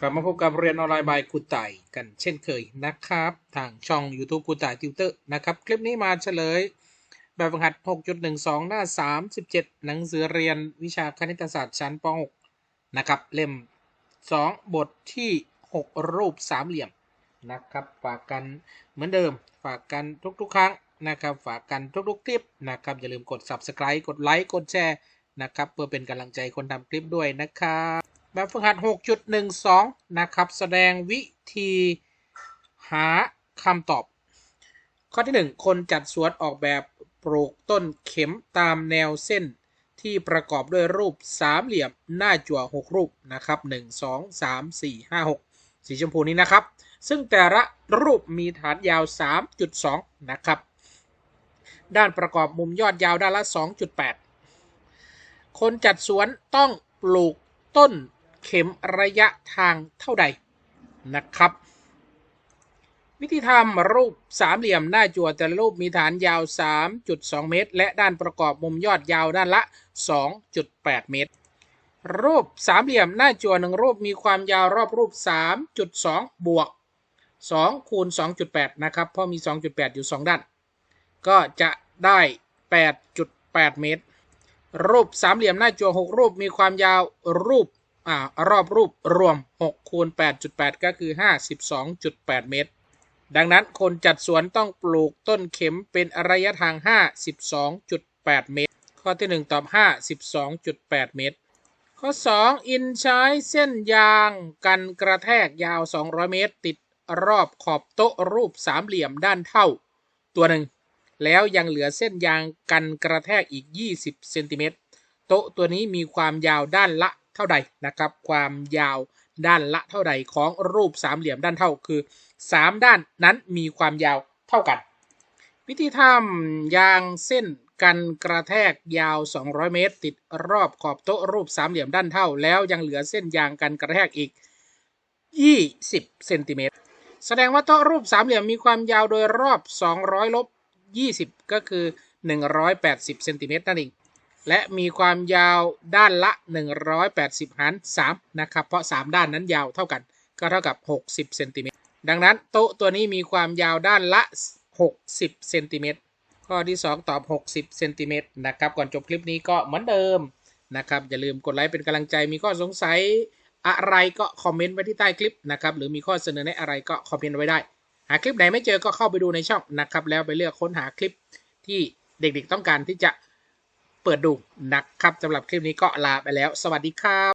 กลับมาพบกับเรียนออนไลน์บายครูไต่กันเช่นเคยนะครับ ทางช่อง YouTube ครูไต่ติวเตอร์นะครับ คลิปนี้มาเฉลย แบบฝึกหัด 6.12 หน้า 37 หนังสือเรียนวิชาคณิตศาสตร์ชั้นป .6 นะครับ เล่ม 2 บทที่ 6 รูปสามเหลี่ยมนะครับ ฝากกันเหมือนเดิม ฝากกันทุกๆ ครั้งนะครับ ฝากกันทุกๆคลิปนะครับ อย่าลืมกด Subscribe กดไลค์กดแชร์นะครับ เพื่อเป็นกำลังใจคนทำคลิปด้วยนะครับ แบบฝึกหัด 6.12 นะครับ แสดงวิธีหาคำตอบ ข้อที่ 1 คนจัดสวนออกแบบปลูกต้นเข็มตามแนวเส้นที่ประกอบด้วยรูปสามเหลี่ยมหน้าจั่ว 6 รูปนะครับ 1 2 3 4 5 6 สีชมพูนี้นะครับ ซึ่งแต่ละรูปมีฐานยาว 3.2 นะครับ ด้านประกอบมุมยอดยาวด้านละ 2.8 คนจัดสวนต้องปลูกต้น เข็มระยะทางเท่าใดนะครับ วิธีทำรูปสามเหลี่ยมหน้าจั่วแต่ละรูปมีฐานยาว 3.2 เมตร และด้านประกอบมุมยอดยาวด้านละ 2.8 เมตร รูปสามเหลี่ยมหน้าจั่วหนึ่งรูปมีความยาวรอบรูป 3.2 บวก2คูณ2.8 นะครับเพราะมี 2.8 อยู่ 2 ด้าน ก็จะได้ 8.8 เมตร รูปสามเหลี่ยมหน้าจั่ว6รูปมีความยาวรูป อ่ารอบรูปรวม6คูณ8.8 ก็คือ 52.8 เมตร ดังนั้นคนจัดสวนต้องปลูกต้นเข็มเป็นระยะทาง 52.8 เมตร ข้อที่ 1 ตอบ 52.8 เมตร ข้อ 2 อินใช้เส้นยางกันกระแทกยาว 200 เมตร ติดรอบขอบโต๊ะรูปสามเหลี่ยมด้านเท่า ตัวหนึ่งแล้วยังเหลือเส้นยางกันกระแทกอีก 20 เซนติเมตร โต๊ะตัวนี้มีความยาวด้านละ เท่าใดนะครับ ความยาวด้านละเท่าใดของรูปสามเหลี่ยมด้านเท่าคือ 3 ด้านนั้นมีความยาวเท่ากัน วิธีทำยางเส้นกันกระแทกยาว 200 เมตร ติดรอบขอบโต๊ะรูปสามเหลี่ยมด้านเท่า แล้วยังเหลือเส้นยางกันกระแทกอีก 20 เซนติเมตร แสดงว่าโต๊ะรูปสามเหลี่ยมมีความยาวโดยรอบ 200 ลบ 20 ก็คือ 180 เซนติเมตรนั่นเอง และมีความยาวด้านละ 180 หาร 3 นะครับ เพราะ 3 ด้านนั้นยาวเท่ากัน ก็เท่ากับ 60 เซนติเมตร ดังนั้นโต๊ะตัวนี้มีความยาวด้านละ 60 เซนติเมตร ข้อที่ 2 ตอบ 60 เซนติเมตรนะครับ ก่อนจบคลิปนี้ก็เหมือนเดิมนะครับ อย่าลืมกดไลค์เป็นกำลังใจ มีข้อสงสัยอะไรก็คอมเมนต์ไว้ที่ใต้คลิปนะครับ หรือมีข้อเสนอแนะอะไรก็คอมเมนต์ไว้ได้ หาคลิปไหนไม่เจอก็เข้าไปดูในช่องนะครับ แล้วไปเลือกค้นหาคลิปที่เด็กๆต้องการที่จะ เปิดดูนะครับสำหรับคลิปนี้ก็ลาไปแล้ว สวัสดีครับ